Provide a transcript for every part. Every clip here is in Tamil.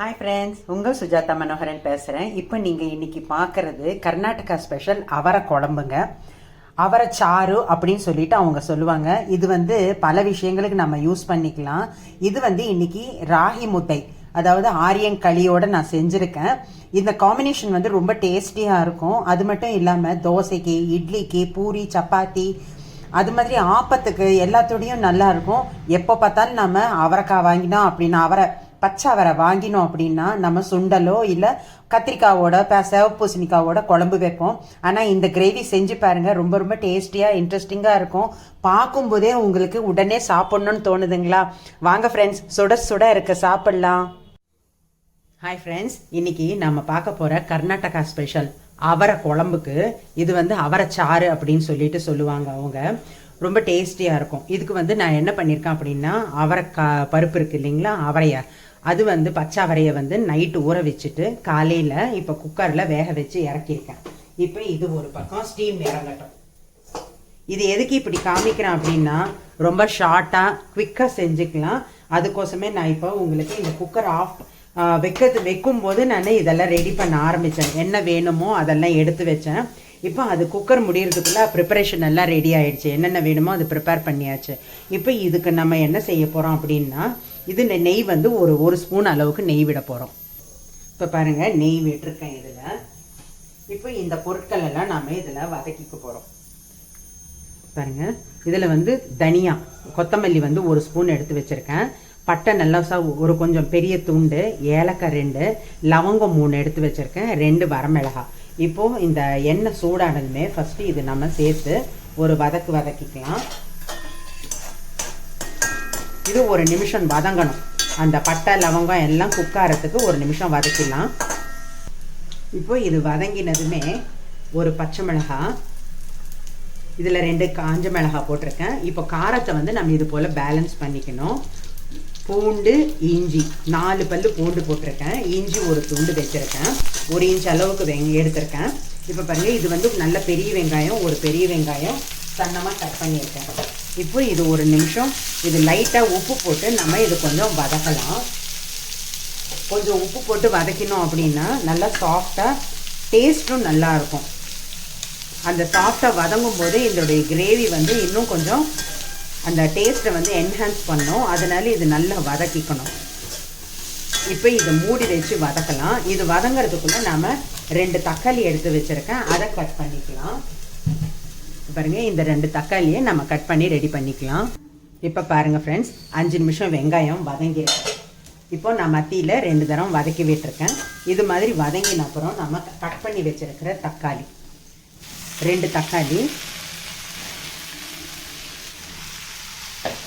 ஹாய் ஃப்ரெண்ட்ஸ் உங்கள் சுஜாதா மனோகரன் பேசுகிறேன் இப்போ நீங்கள் இன்றைக்கி பார்க்குறது கர்நாடகா ஸ்பெஷல் அவரை குழம்புங்க. அவரை சாறு அப்படின்னு சொல்லிட்டு அவங்க சொல்லுவாங்க. இது வந்து பல விஷயங்களுக்கு நம்ம யூஸ் பண்ணிக்கலாம். இது வந்து இன்னைக்கு ராகி முத்தை அதாவது ஆரியன் களியோட நான் செஞ்சுருக்கேன். இந்த காம்பினேஷன் வந்து ரொம்ப டேஸ்டியாக இருக்கும். அது மட்டும் இல்லாமல் தோசைக்கு இட்லிக்கு பூரி சப்பாத்தி அது மாதிரி ஆப்பத்துக்கு எல்லாத்தோடையும் நல்லா இருக்கும். எப்போ பார்த்தாலும் நம்ம அவரைக்காய் வாங்கினோம் அப்படின்னா அவரை பச்சை அவரை வாங்கினோம் அப்படின்னா நம்ம சுண்டலோ இல்லை கத்திரிக்காவோட ப சிவப்பு பூசணிக்காவோட குழம்பு வைப்போம். ஆனால் இந்த கிரேவி செஞ்சு பாருங்க ரொம்ப ரொம்ப டேஸ்டியாக இன்ட்ரெஸ்டிங்காக இருக்கும். பார்க்கும்போதே உங்களுக்கு உடனே சாப்பிட்ணுன்னு தோணுதுங்களா? வாங்க ஃப்ரெண்ட்ஸ் சுட சுட இருக்க சாப்பிட்லாம். ஹாய் ஃப்ரெண்ட்ஸ் இன்னைக்கு நம்ம பார்க்க போகிற கர்நாடகா ஸ்பெஷல் அவரை குழம்புக்கு இது வந்து அவரை சாறு அப்படின்னு சொல்லிட்டு சொல்லுவாங்க அவங்க. ரொம்ப டேஸ்டியாக இருக்கும். இதுக்கு வந்து நான் என்ன பண்ணியிருக்கேன் அப்படின்னா அவரைக்கா பருப்பு இருக்கு இல்லைங்களா? அவரையை அது வந்து பச்சை அவரையை வந்து நைட்டு ஊற வச்சுட்டு காலையில் இப்போ குக்கரில் வேக வச்சு இறக்கியிருக்கேன். இப்போ இது ஒரு பக்கம் ஸ்டீம் இறங்கட்டும் இது எதுக்கு இப்படி காமிக்கிறேன் அப்படின்னா ரொம்ப ஷார்ட்டாக குவிக்காக செஞ்சுக்கலாம். அதுக்கோசமே நான் இப்போ உங்களுக்கு இந்த குக்கர் ஆஃப் வைக்கிறது வைக்கும்போது நான் இதெல்லாம் ரெடி பண்ண ஆரம்பித்தேன் என்ன வேணுமோ அதெல்லாம் எடுத்து வச்சேன். இப்போ அது குக்கர் முடியறதுக்குள்ள ப்ரிப்பரேஷன் எல்லாம் ரெடி ஆகிடுச்சு என்னென்ன வேணுமோ அது ப்ரிப்பேர் பண்ணியாச்சு. இப்போ இதுக்கு நம்ம என்ன செய்ய போகிறோம் அப்படின்னா இது நெய் வந்து ஒரு ஒரு ஸ்பூன் அளவுக்கு நெய் விட போகிறோம் இப்போ பாருங்கள் நெய் விட்டுருக்கேன் இதில். இப்போ இந்த பொருட்கள் எல்லாம் நாம் இதில் வதக்கிக்க போகிறோம் பாருங்கள் இதில் வந்து தனியா கொத்தமல்லி வந்து ஒரு ஸ்பூன் எடுத்து வச்சுருக்கேன். பட்டை நல்லா சா ஒரு கொஞ்சம் பெரிய துண்டு ஏலக்காய் ரெண்டு லவங்கம் மூணு எடுத்து வச்சுருக்கேன் ரெண்டு வரமிளகாய் இப்போது இந்த எண்ணெய் சூடானதுமே ஃபஸ்ட்டு இது நம்ம சேர்த்து ஒரு வதக்கு வதக்கிக்கலாம். இது ஒரு நிமிஷம் வதங்கணும். அந்த பட்டை லவங்கம் எல்லாம் குக்காரத்துக்கு ஒரு நிமிஷம் வதக்கிடலாம். இப்போ இது வதங்கினதுமே ஒரு பச்சை மிளகாய் இதில் ரெண்டு காஞ்ச மிளகாய் போட்டிருக்கேன். இப்போ காரத்தை வந்து நம்ம இது போல் பேலன்ஸ் பண்ணிக்கணும். பூண்டு இஞ்சி. நாலு பல்லு பூண்டு போட்டிருக்கேன். இஞ்சி ஒரு துண்டு வச்சுருக்கேன். ஒரு இன்ச் அளவுக்கு வெங் எடுத்திருக்கேன். இப்போ பாருங்கள் இது வந்து நல்ல பெரிய வெங்காயம் ஒரு பெரிய வெங்காயம் சன்னமாக கட் பண்ணியிருக்கேன். இப்போ இது ஒரு நிமிஷம். இது லைட்டாக உப்பு போட்டு நம்ம இது கொஞ்சம் வதக்கலாம். கொஞ்சம் உப்பு போட்டு வதக்கினோம் அப்படின்னா நல்லா சாஃப்டாக டேஸ்ட்டும் நல்லாயிருக்கும் அந்த சாஃப்டாக வதங்கும் போது இதோடைய கிரேவி வந்து இன்னும் கொஞ்சம் அந்த டேஸ்ட்டை வந்து என்ஹான்ஸ் பண்ணும். அதனால இது நல்லா வதக்கிக்கணும். இப்போ இதை மூடி வச்சு வதக்கலாம். இது வதங்கிறதுக்குள்ளே நாம் ரெண்டு தக்காளி எடுத்து வச்சுருக்கேன். அதை கட் பண்ணிக்கலாம். பாருங்க இந்த ரெண்டு தக்காளியை நம்ம கட் பண்ணி ரெடி பண்ணிக்கலாம். இப்போ பாருங்கள் ஃப்ரெண்ட்ஸ் அஞ்சு நிமிஷம் வெங்காயம் வதங்கிருக்கு இப்போ நான் மத்தியில் ரெண்டு தரம் வதக்கி விட்டுருக்கேன். இது மாதிரி வதங்கின அப்புறம் நம்ம கட் பண்ணி வச்சுருக்கிற தக்காளி. ரெண்டு தக்காளி.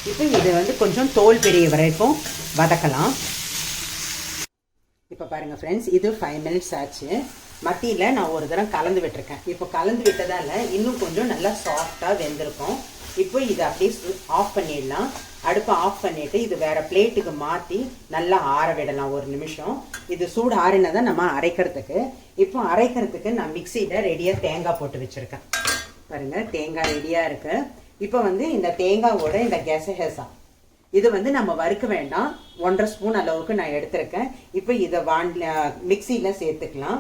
இப்போ இது வந்து கொஞ்சம் தோல் பெரிய வரைக்கும் வதக்கலாம். இப்போ பாருங்கள் ஃப்ரெண்ட்ஸ் இது ஃபைவ் மினிட்ஸ் ஆச்சு மத்தியில் நான் ஒரு தரம் கலந்து விட்டுருக்கேன். இப்போ கலந்து விட்டதால் இன்னும் கொஞ்சம் நல்லா சாஃப்டாக வெந்திருக்கும். இப்போ இதை அப்படியே ஆஃப் பண்ணிடலாம். அடுப்பை ஆஃப் பண்ணிவிட்டு இது வேறு பிளேட்டுக்கு மாற்றி நல்லா ஆற விடலாம் ஒரு நிமிஷம். இது சூடு ஆறினதை நம்ம அரைக்கிறதுக்கு. இப்போ அரைக்கிறதுக்கு நான் மிக்சியில் ரெடியாக தேங்காய் போட்டு வச்சுருக்கேன். பாருங்கள் தேங்காய் ரெடியாக இருக்குது இப்போ வந்து இந்த தேங்காவோட இந்த கெசஹெசா இது வந்து நம்ம வறுக்க வேண்டாம். ஒன்றரை ஸ்பூன் அளவுக்கு நான் எடுத்திருக்கேன். இப்போ இதை வாண்ட்ல மிக்சியில் சேர்த்துக்கலாம்.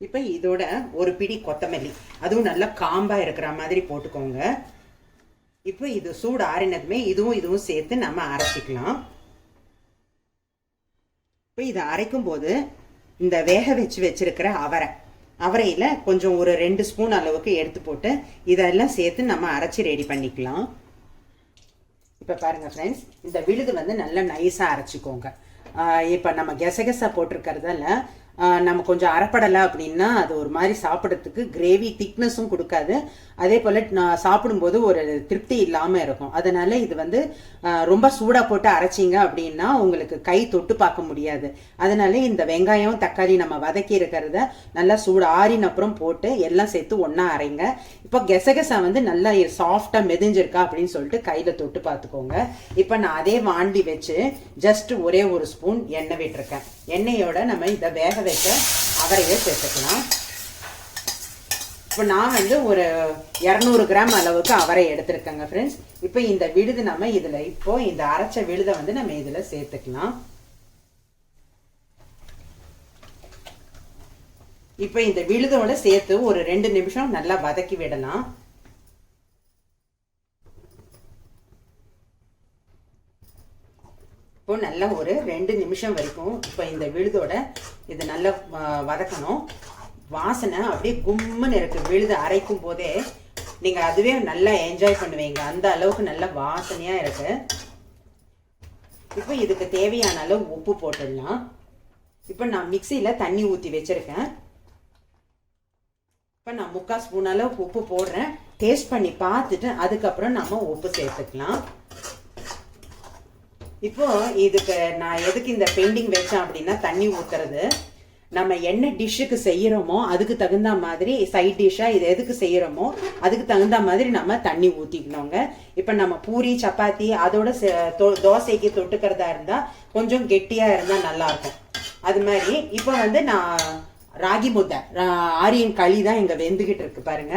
இப்போ இதோட ஒரு பிடி கொத்தமல்லி. அதுவும் நல்லா காம்பாக இருக்கிற மாதிரி போட்டுக்கோங்க. இப்போ இது சூடு ஆறினதுமே இதுவும் இதுவும் சேர்த்து நம்ம அரைச்சிக்கலாம். இப்போ இதை அரைக்கும் போது இந்த வேக வச்சு வச்சிருக்கிற அவரை அவரையில் கொஞ்சம் ஒரு ரெண்டு ஸ்பூன் அளவுக்கு எடுத்து போட்டு இதெல்லாம் சேர்த்து நம்ம அரைச்சி ரெடி பண்ணிக்கலாம். இப்போ பாருங்கள் ஃப்ரெண்ட்ஸ் இந்த விழுது வந்து நல்லா நைஸாக அரைச்சிக்கோங்க. இப்போ நம்ம கெசகெசா போட்டிருக்கிறதால நம்ம கொஞ்சம் அரைப்படலை அப்படின்னா அது ஒரு மாதிரி சாப்பிட்றதுக்கு கிரேவி திக்னஸும் கொடுக்காது. அதே போல் நான் சாப்பிடும்போது ஒரு திருப்தி இல்லாமல் இருக்கும். அதனால இது வந்து ரொம்ப சூடாக போட்டு அரைச்சிங்க அப்படின்னா உங்களுக்கு கை தொட்டு பார்க்க முடியாது. அதனால இந்த வெங்காயம் தக்காளி நம்ம வதக்கி இருக்கிறத நல்லா சூடு ஆறின அப்புறம் போட்டு எல்லாம் சேர்த்து ஒன்றா அரைங்க. இப்போ கெசகசா வந்து நல்லா சாஃப்டாக மெதிஞ்சிருக்கா அப்படின்னு சொல்லிட்டு கையில் தொட்டு பார்த்துக்கோங்க. இப்போ நான் அதே வாண்டி வச்சு ஜஸ்ட் ஒரே ஒரு ஸ்பூன் எண்ணெய் விட்டுருக்கேன். எண்ணெயோட நம்ம இதை வேக வைக்க அவரையை சேர்த்துக்கலாம். இப்போ நான் வந்து ஒரு இரநூறு கிராம் அளவுக்கு அவரை எடுத்திருக்கேங்க ஃப்ரெண்ட்ஸ் இப்போ இந்த விழுது நம்ம இதில் இப்போ இந்த அரைச்ச விழுதை வந்து நம்ம இதில் சேர்த்துக்கலாம். இப்போ இந்த விழுதோட சேர்த்து ஒரு ரெண்டு நிமிஷம் நல்லா வதக்கி விடலாம். இப்போ நல்லா ஒரு ரெண்டு நிமிஷம் வரைக்கும் இப்போ இந்த விழுதோட இது நல்லா வதக்கணும். வாசனை அப்படியே கும்முன்னு இருக்கு. விழுது அரைக்கும் போதே நீங்கள் அதுவே நல்லா என்ஜாய் பண்ணுவீங்க. அந்த அளவுக்கு நல்ல வாசனையாக இருக்கு. இப்போ இதுக்கு தேவையான அளவு உப்பு போட்டுடலாம். இப்போ நான் மிக்சியில் தண்ணி ஊற்றி வச்சுருக்கேன். இப்போ நான் முக்கால் ஸ்பூன் அளவு உப்பு போடுறேன். டேஸ்ட் பண்ணி பார்த்துட்டு அதுக்கப்புறம் நம்ம உப்பு சேர்த்துக்கலாம். இப்போ இதுக்கு நான் எதுக்கு இந்த பெண்டிங் வச்சேன் அப்படின்னா தண்ணி ஊத்துறது. நம்ம என்ன டிஷ்ஷுக்கு செய்யறோமோ அதுக்கு தகுந்த மாதிரி சைட் டிஷ்ஷா இது எதுக்கு செய்யறோமோ அதுக்கு தகுந்த மாதிரி நம்ம தண்ணி ஊத்திக்கணுங்க. இப்ப நம்ம பூரி சப்பாத்தி அதோட தோசைக்கு தொட்டுக்கிறதா இருந்தா கொஞ்சம் கெட்டியா இருந்தா நல்லா இருக்கும் அது மாதிரி இப்போ வந்து நான் ராகி முத்தை ஆரியன் களி தான் இங்க வெந்துகிட்டு இருக்கு பாருங்க.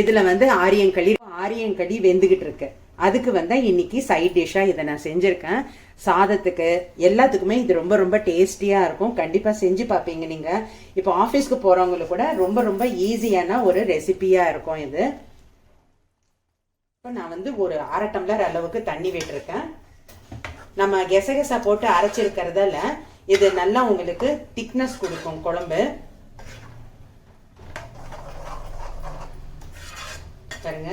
இதுல வந்து ஆரியன் களி ஆரியன் களி வெந்துகிட்டு இருக்கு. அதுக்கு வந்து இன்னைக்கு சைட் டிஷ்ஷா இதை நான் செஞ்சிருக்கேன். சாதத்துக்கு எல்லாத்துக்குமே இது ரொம்ப ரொம்ப டேஸ்டியா இருக்கும். கண்டிப்பா செஞ்சு பார்ப்பீங்க நீங்க. இப்போ ஆஃபீஸ்க்கு போறவங்களுக்கு கூட ரொம்ப ரொம்ப ஈஸியான ஒரு ரெசிபியா இருக்கும் இது. இப்போ நான் வந்து ஒரு அரை டம்ளர் அளவுக்கு தண்ணி விட்டுருக்கேன். நம்ம கெசகெசா போட்டு அரைச்சிருக்கிறதால இது நல்லா உங்களுக்கு திக்னஸ் கொடுக்கும் குழம்பு. பாருங்க.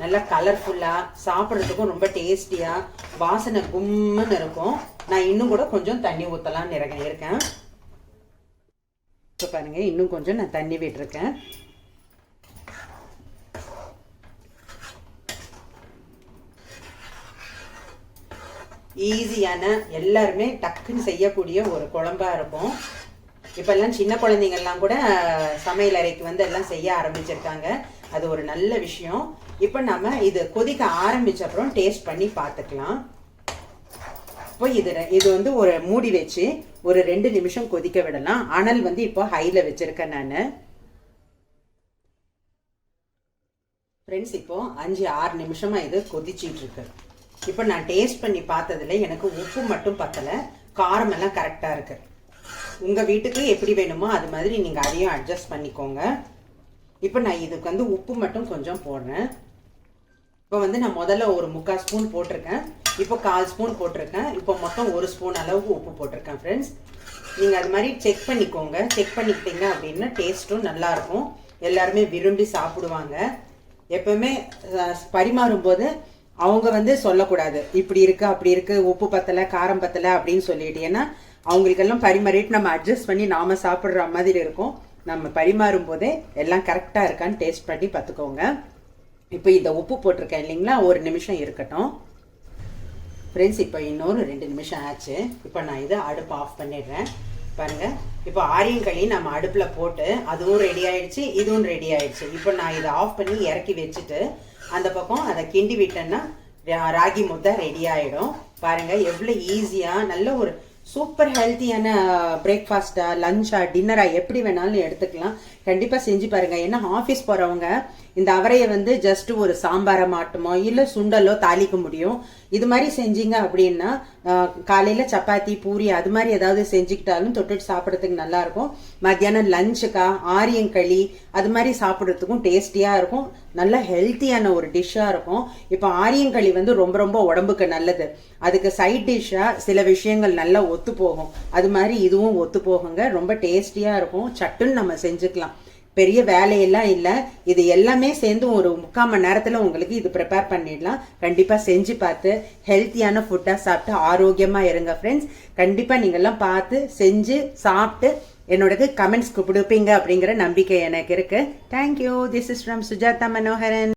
நல்லா கலர்ஃபுல்லாக சாப்பிட்றதுக்கும் ரொம்ப டேஸ்டியாக வாசனை கும்முன்னு இருக்கும். நான் இன்னும் கூட கொஞ்சம் தண்ணி ஊற்றலான்னு இருக்கேன். இப்போ பாருங்க இன்னும் கொஞ்சம் நான் தண்ணி விட்டுருக்கேன். ஈஸியான எல்லாருமே டக்குன்னு செய்யக்கூடிய ஒரு குழம்பா இருக்கும். இப்போல்லாம் சின்ன குழந்தைங்கள்லாம் கூட சமையல் அறைக்கு வந்து எல்லாம் செய்ய ஆரம்பிச்சிருக்காங்க. அது ஒரு நல்ல விஷயம். இப்போ நம்ம இது கொதிக்க ஆரம்பிச்ச அப்புறம் டேஸ்ட் பண்ணி பார்த்துக்கலாம் இப்போ இது இது வந்து ஒரு மூடி வச்சு ஒரு ரெண்டு நிமிஷம் கொதிக்க விடலாம். அனல் வந்து இப்போ ஹையில் வச்சுருக்கேன் நான். ஃப்ரெண்ட்ஸ் இப்போ அஞ்சு ஆறு நிமிஷமாக இது கொதிச்சிட்டு இருக்கு. இப்போ நான் டேஸ்ட் பண்ணி பார்த்ததுல எனக்கு உப்பு மட்டும் பத்தலை. காரமெல்லாம் கரெக்டாக இருக்குது உங்கள் வீட்டுக்கு எப்படி வேணுமோ அது மாதிரி நீங்கள் அதையும் அட்ஜஸ்ட் பண்ணிக்கோங்க. இப்போ நான் இதுக்கு வந்து உப்பு மட்டும் கொஞ்சம் போடுறேன். இப்போ வந்து நான் முதல்ல ஒரு முக்கால் ஸ்பூன் போட்டிருக்கேன். இப்போ கால் ஸ்பூன் போட்டிருக்கேன். இப்போ மொத்தம் ஒரு ஸ்பூன் அளவுக்கு உப்பு போட்டிருக்கேன் ஃப்ரெண்ட்ஸ் நீங்கள் அது மாதிரி செக் பண்ணிக்கோங்க. செக் பண்ணிக்கிட்டீங்க அப்படின்னா டேஸ்ட்டும் நல்லாயிருக்கும் எல்லாருமே விரும்பி சாப்பிடுவாங்க. எப்பவுமே பரிமாறும்போது அவங்க வந்து சொல்லக்கூடாது. இப்படி இருக்குது அப்படி இருக்குது உப்பு பத்தலை காரம் பத்தலை அப்படின்னு சொல்லிட்டு ஏன்னா அவங்களுக்கெல்லாம் பரிமாறிட்டு நம்ம அட்ஜஸ்ட் பண்ணி நாம சாப்பிட்ற மாதிரி இருக்கும். நம்ம பரிமாறும் போதே எல்லாம் கரெக்டாக இருக்கான்னு டேஸ்ட் பண்ணி பார்த்துக்கோங்க. இப்போ இந்த உப்பு போட்டிருக்கேன் இல்லைங்களா? ஒரு நிமிஷம் இருக்கட்டும். ஃப்ரெண்ட்ஸ் இப்போ இன்னொரு ரெண்டு நிமிஷம் ஆச்சு. இப்போ நான் இதை அடுப்பு ஆஃப் பண்ணிடுறேன். பாருங்கள் இப்போ ஆரியங்களி நம்ம அடுப்பில் போட்டு அதுவும் ரெடி ஆயிடுச்சு இதுவும் ரெடி ஆயிடுச்சு. இப்போ நான் இதை ஆஃப் பண்ணி இறக்கி வச்சுட்டு அந்த பக்கம் அதை கிண்டி விட்டேன்னா ராகி முத்தை ரெடி ஆகிடும் பாருங்கள் எவ்வளோ ஈஸியாக நல்ல ஒரு சூப்பர் ஹெல்த்தியான பிரேக்ஃபாஸ்ட்டாக லஞ்சா டின்னராக எப்படி வேணாலும் எடுத்துக்கலாம். கண்டிப்பாக செஞ்சு பாருங்கள் ஏன்னா ஆஃபீஸ் போகிறவங்க இந்த அவரையை வந்து ஜஸ்ட் ஒரு சாம்பாரை மாட்டுமோ இல்லை சுண்டலோ தாளிக்க முடியும். இது மாதிரி செஞ்சீங்க அப்படின்னா காலையில் சப்பாத்தி பூரி அது மாதிரி ஏதாவது செஞ்சுக்கிட்டாலும் தொட்டுட்டு சாப்பிட்றதுக்கு நல்லா இருக்கும் மத்தியானம் லஞ்சுக்கா ஆரியங்களி அது மாதிரி சாப்பிட்றதுக்கும் டேஸ்டியாக இருக்கும். நல்ல ஹெல்த்தியான ஒரு டிஷ்ஷாக இருக்கும். இப்போ ஆரியங்களி வந்து ரொம்ப ரொம்ப உடம்புக்கு நல்லது. அதுக்கு சைட் டிஷ்ஷாக சில விஷயங்கள் நல்லா ஒத்து போகும் அது மாதிரி இதுவும் ஒத்து போகுங்க ரொம்ப டேஸ்டியாக இருக்கும். சட்டுன்னு நம்ம செஞ்சுக்கலாம். பெரிய வேலையெல்லாம் இல்லை. இது எல்லாமே சேர்ந்து ஒரு முக்கால் மணி நேரத்தில் உங்களுக்கு இது ப்ரிப்பேர் பண்ணிடலாம். கண்டிப்பாக செஞ்சு பார்த்து ஹெல்த்தியான ஃபுட்டாக சாப்பிட்டு ஆரோக்கியமாக இருங்க ஃப்ரெண்ட்ஸ் கண்டிப்பாக நீங்கள்லாம் பார்த்து செஞ்சு சாப்பிட்டு என்னோட கமெண்ட்ஸ் கொடுப்பீங்க அப்படிங்கிற நம்பிக்கை எனக்கு இருக்குது thank you this is from Sujatha Manoharan